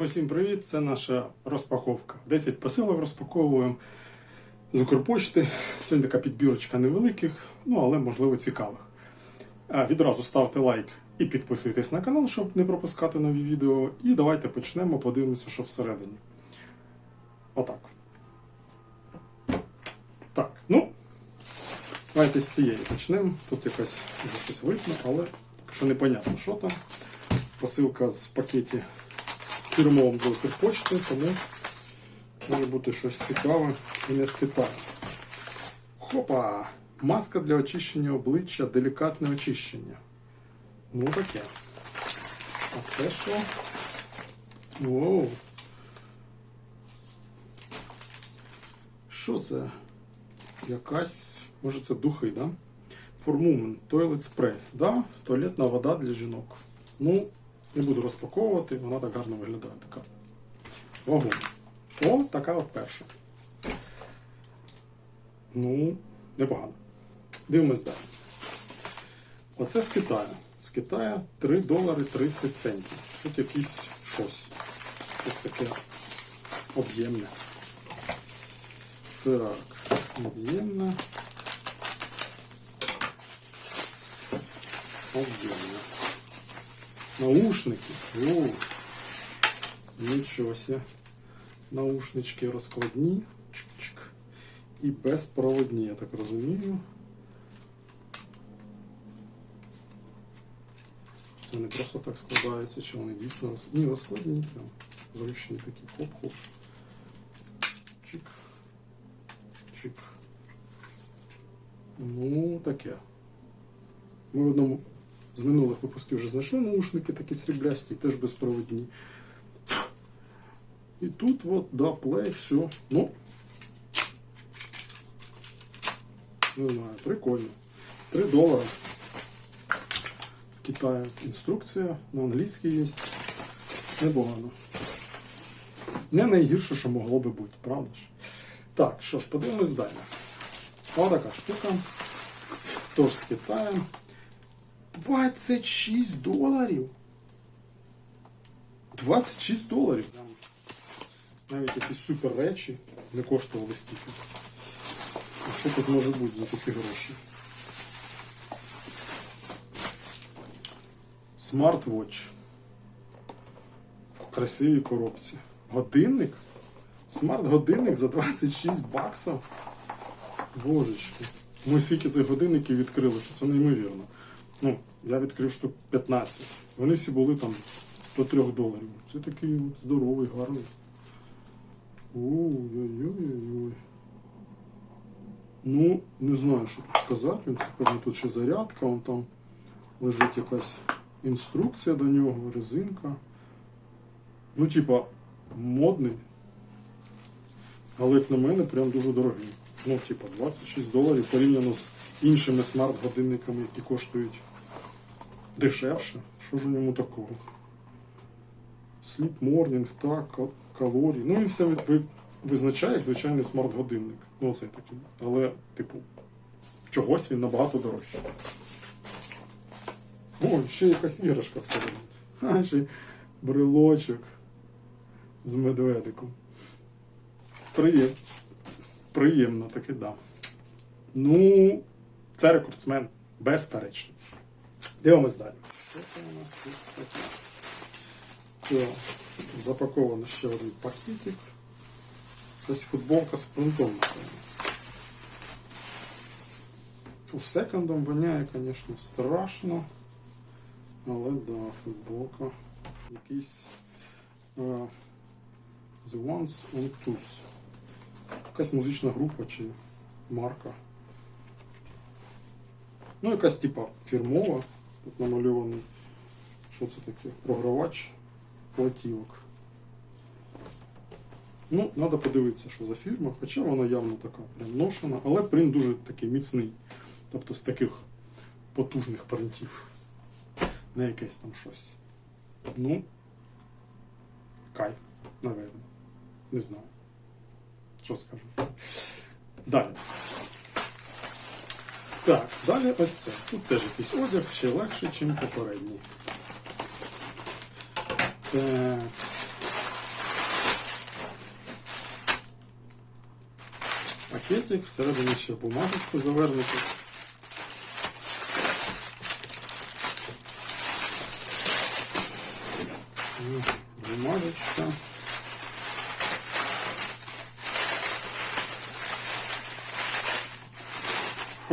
Усім привіт! Це наша розпаковка. 10 посилок розпаковуємо з Укрпочти. Сьогодні така підбірочка невеликих, ну але можливо цікавих. Відразу ставте лайк і підписуйтесь на канал, щоб не пропускати нові відео. І давайте почнемо, подивимося, що всередині. Отак. Так, ну. Давайте з цієї почнемо. Тут якась вже щось видно, але поки що непонятно, що там. Посилка з пакеті фірмовим до Укрпочти, тому може бути щось цікаве і не з. Хопа! Маска для очищення обличчя, делікатне очищення. Ну таке. А це що? Воу. Що це? Якась, може це духи, да? Формумен, Toilet Spray. Да? Туалетна вода для жінок. Ну, не буду розпаковувати, вона так гарно виглядає. Така. Вагон. О, така от перша. Ну, непогано. Дивимось далі. Оце з Китаю. З Китаю 3 долари 30 центів. Тут якийсь щось. Щось таке об'ємне. Так, об'ємне. Об'ємне. Наушники. О, нічого себе. Наушнички розкладні. Чик-чик. І безпроводні, я так розумію. Це не просто так складається, чи вони дійсно роз... Ні, розкладні, прям зручні такі. Хоп-хоп. Чик. Чик. Ну, таке. Ми в одному з минулих випусків вже знайшли наушники такі сріблясті, теж безпроводні. І тут от, да, плей, все. Ну. Не знаю, прикольно. 3 долара. В Китаї інструкція на англійській є. Непогано. Не найгірше, що могло би бути, правда ж? Так, що ж, подивимось далі. Ось така штука. Тож з Китаєм. 26 доларів. 26 доларів. Навіть якісь супер речі не коштували стільки. Що тут може бути за такі гроші? Смарт-вотч. В красивій коробці. Годинник? Смарт-годинник за 26 баксів. Божечки. Ми скільки цих годинників відкрили, що це неймовірно. Ну, я відкрив штук 15. Вони всі були там до 3 доларів. Це такий от здоровий, гарний. Ой-ой-ой-ой. Ну, не знаю, що тут сказати. Він тут ще зарядка, вон там лежить якась інструкція до нього, резинка. Ну, типа, модний. Але як на мене, прям дуже дорогий. Ну, типа, 26 доларів порівняно з іншими смарт-годинниками, які коштують дешевше. Що ж у ньому такого? Sleep Morning, так, калорії. Ну і все ви- ви- визначає як звичайний смарт-годинник. Ну, оцей такий. Але, типу, чогось він набагато дорожчий. Ой, ще якась іграшка всередині. А, ще брелочок з медведиком. Приєм... Приємно таки, да. Ну, це рекордсмен, безперечно. Дивимось далі. Що це у нас тут таке? Так, запаковано ще один пакетик. Ось футболка з принтом. напевно. Фу, секондом воняє, звісно, страшно. Але да, футболка. Якийсь е, The Ones on Tours. Якась музична група чи марка. Ну, якась типа фірмова. Тут намальований. Що це таке? Програвач платівок. Ну, треба подивитися, що за фірма, хоча вона явно така прям ношена, але принт дуже такий міцний. Тобто з таких потужних принтів. Не якесь там щось. Ну, кайф, напевно. Не знаю що скажу. Далі. Так, далі ось це. Тут теж якийсь одяг ще легше, ніж попередній. Так. Пакетик, всередині ще бумажечку завернути.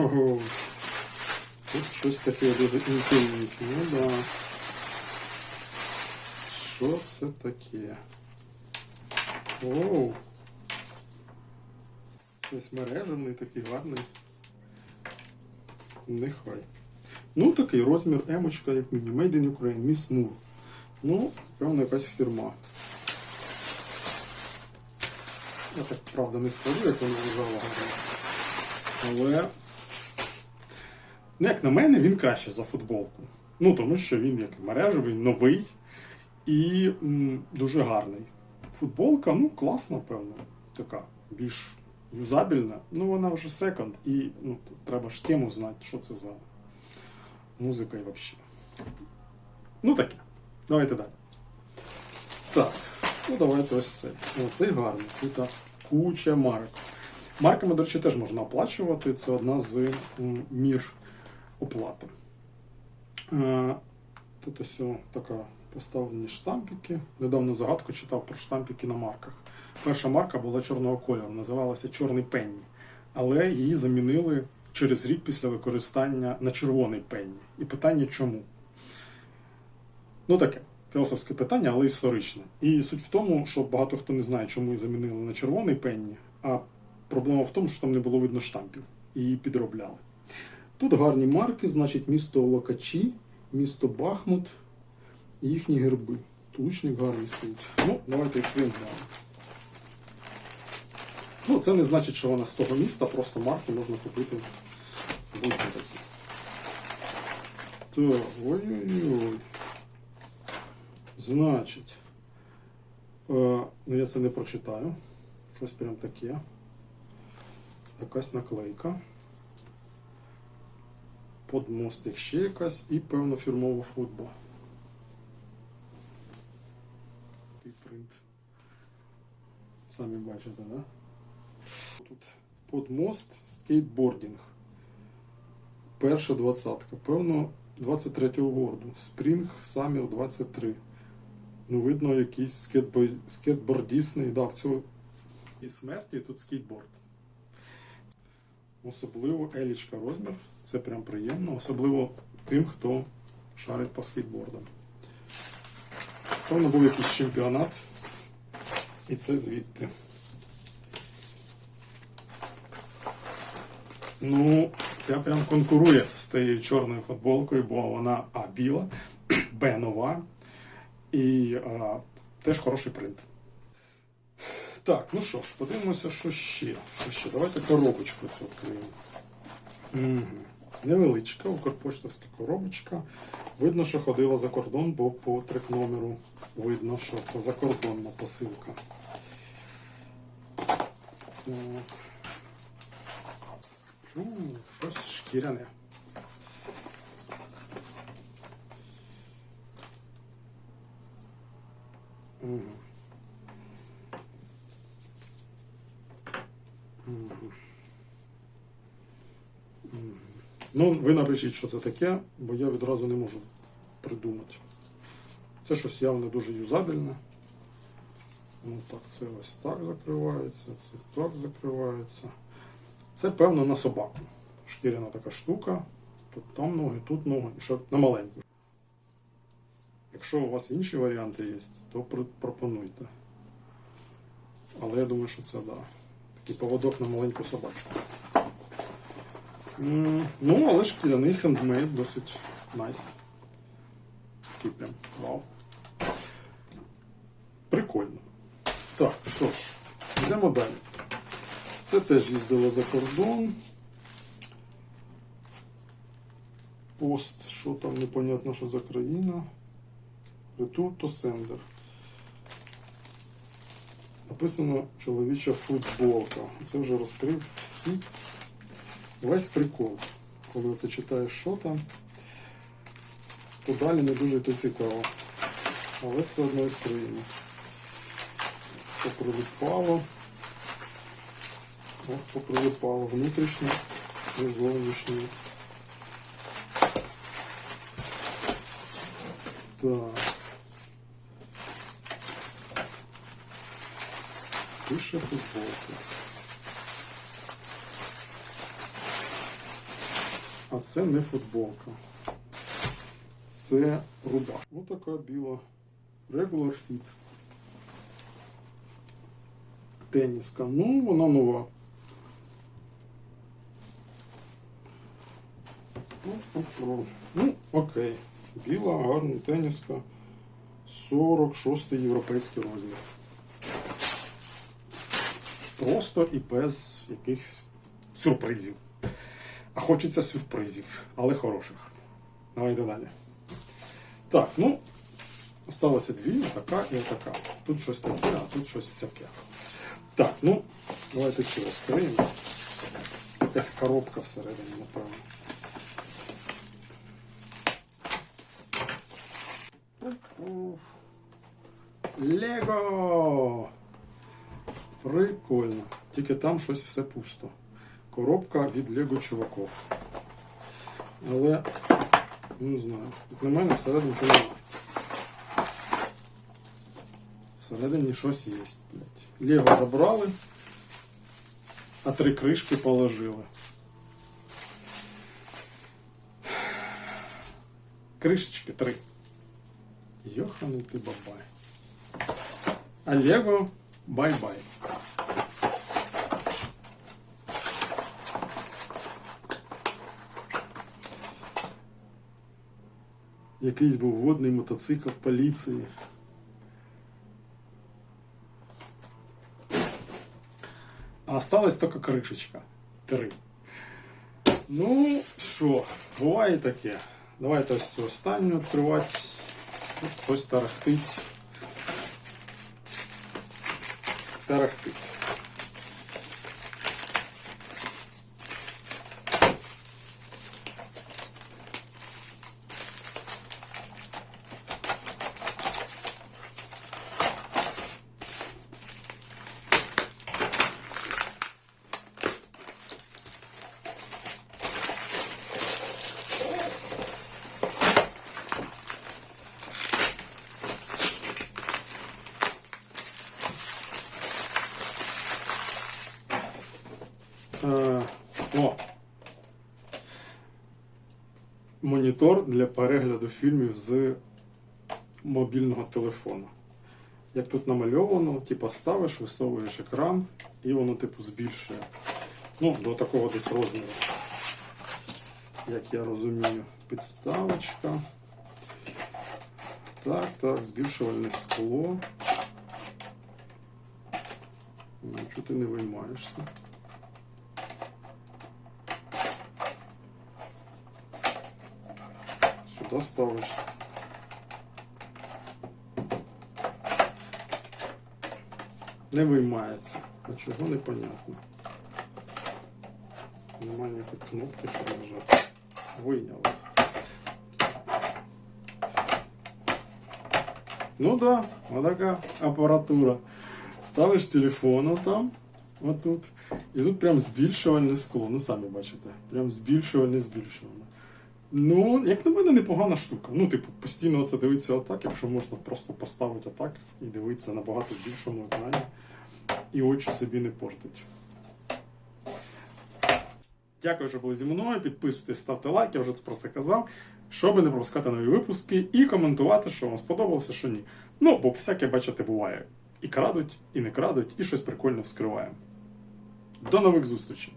Ого. Тут щось таке дуже інтимненьке. Ну да. Що це таке? Оу. Щось мережевний, такий гарний. Нехай. Ну, такий розмір емочка, як міні. Made in Ukraine, Miss Moore. Ну, певно, якась фірма. Я так, правда, не скажу, як воно лежало гарно. Але, як на мене, він краще за футболку. Ну, тому що він як мережевий, новий і м, дуже гарний. Футболка, ну, класна, певно, така, більш юзабельна. Ну, вона вже секонд, і ну, треба ж тему знати, що це за музика і взагалі. Ну таке. Давайте далі. Так, ну давайте ось цей. О, цей гарний. Тут куча марок. Марками, до речі, теж можна оплачувати. Це одна з мір оплати. Е, Тут ось така поставлені штампики. Недавно загадку читав про штампики на марках. Перша марка була чорного кольору, називалася Чорний Пенні. Але її замінили через рік після використання на червоний пенні. І питання чому? Ну таке, філософське питання, але історичне. І суть в тому, що багато хто не знає, чому її замінили на червоний пенні, а проблема в тому, що там не було видно штампів і її підробляли. Тут гарні марки, значить, місто Локачі, місто Бахмут і їхні герби. Тучник гарний стоїть. Ну, давайте відкриємо. Ну, це не значить, що вона з того міста, просто марки можна купити будь-які. Так, ой-ой-ой. Значить, е, ну я це не прочитаю. Щось прям таке. Якась наклейка. Подмостик ще якась і певно фірмова футбол. Такий принт. Самі бачите, да? Тут подмост скейтбордінг. Перша двадцятка. Певно, 23-го году. Спрінг Самір 23. Ну, видно, якийсь скейтбордісний. Да, в цього і смерті тут скейтборд. Особливо елічка розмір. Це прям приємно. Особливо тим, хто шарить по скейтбордам. Певно, був якийсь чемпіонат. І це звідти. Ну, ця прям конкурує з тією чорною футболкою, бо вона А біла, Б нова і а, теж хороший принт. Так, ну що ж, подивимося, що ще. Що ще? Давайте коробочку цю відкриємо. Угу. Невеличка, укрпоштовська коробочка. Видно, що ходила за кордон, бо по трек номеру видно, що це закордонна посилка. Так. У, щось шкіряне. Угу. Ну, ви напишіть, що це таке, бо я відразу не можу придумати. Це щось явно дуже юзабельне. Ну так, це ось так закривається, це так закривається. Це певно на собаку. Шкіряна така штука. Тут там ноги, тут ноги. І що на маленьку. Якщо у вас інші варіанти є, то пропонуйте. Але я думаю, що це да. Такий поводок на маленьку собачку. Ну, але шкіряний хендмейд досить найс. Такий прям вау. Прикольно. Так, що ж, йдемо далі. Це теж їздила за кордон. Пост, що там непонятно, що за країна. Return to sender. Написано чоловіча футболка. Це вже розкрив всі. Весь прикол. Коли це читаєш, що там, то далі не дуже то цікаво. Але все одно відкриємо. Це прилипало. Ох, поприлипало внутрішнє і зовнішнє. Так. Пише футболка. А це не футболка. Це рубашка. Ось така біла. Regular fit. Теніска. Ну, вона нова. Ну, Ну, окей. Біла, гарна теніска. 46 європейський розмір. Просто і без якихось сюрпризів. А хочеться сюрпризів, але хороших. Давайте далі. Так, ну, осталося дві, така і така. Тут щось таке, а тут щось всяке. Так, ну, давайте цю розкриємо. Якась коробка всередині, напевно. Лего! Прикольно. Тільки там щось все пусто. Коробка від Лего чуваків. Але, ну, не знаю, як на мене всередині нічого немає. Всередині щось є. Лего забрали, а три кришки положили. Кришечки три. Йоханий ти бабай. А Лего бай-бай. Якийсь був водний мотоцикл поліції. А осталась тільки кришечка. Три. Ну, що, буває таке. Давайте ось цю останню відкривати. Тут щось тарахтить. Тарахтить. Монітор для перегляду фільмів з мобільного телефону. Як тут намальовано, типу ставиш, висовуєш екран і воно типу збільшує. Ну, до такого десь розміру. Як я розумію, підставочка. Так, так, збільшувальне скло. Ну, ти не виймаєшся? Сюди. Не виймається. А чого непонятно. Немає ніякої кнопки, що нажати. Вийняли. Ну да, вот апаратура. Ставиш телефон там, отут. І тут прям збільшувальне скло. Ну, самі бачите. Прям збільшувальне, збільшувальне. Ну, як на мене, непогана штука. Ну, типу, постійно це дивитися отак, якщо можна просто поставити отак і дивитися набагато більшому екрані. І очі собі не портить. Дякую, що були зі мною. Підписуйтесь, ставте лайк, я вже це про це казав. Щоб не пропускати нові випуски і коментувати, що вам сподобалося, що ні. Ну, бо всяке, бачите, буває. І крадуть, і не крадуть, і щось прикольне вскриваємо. До нових зустрічей!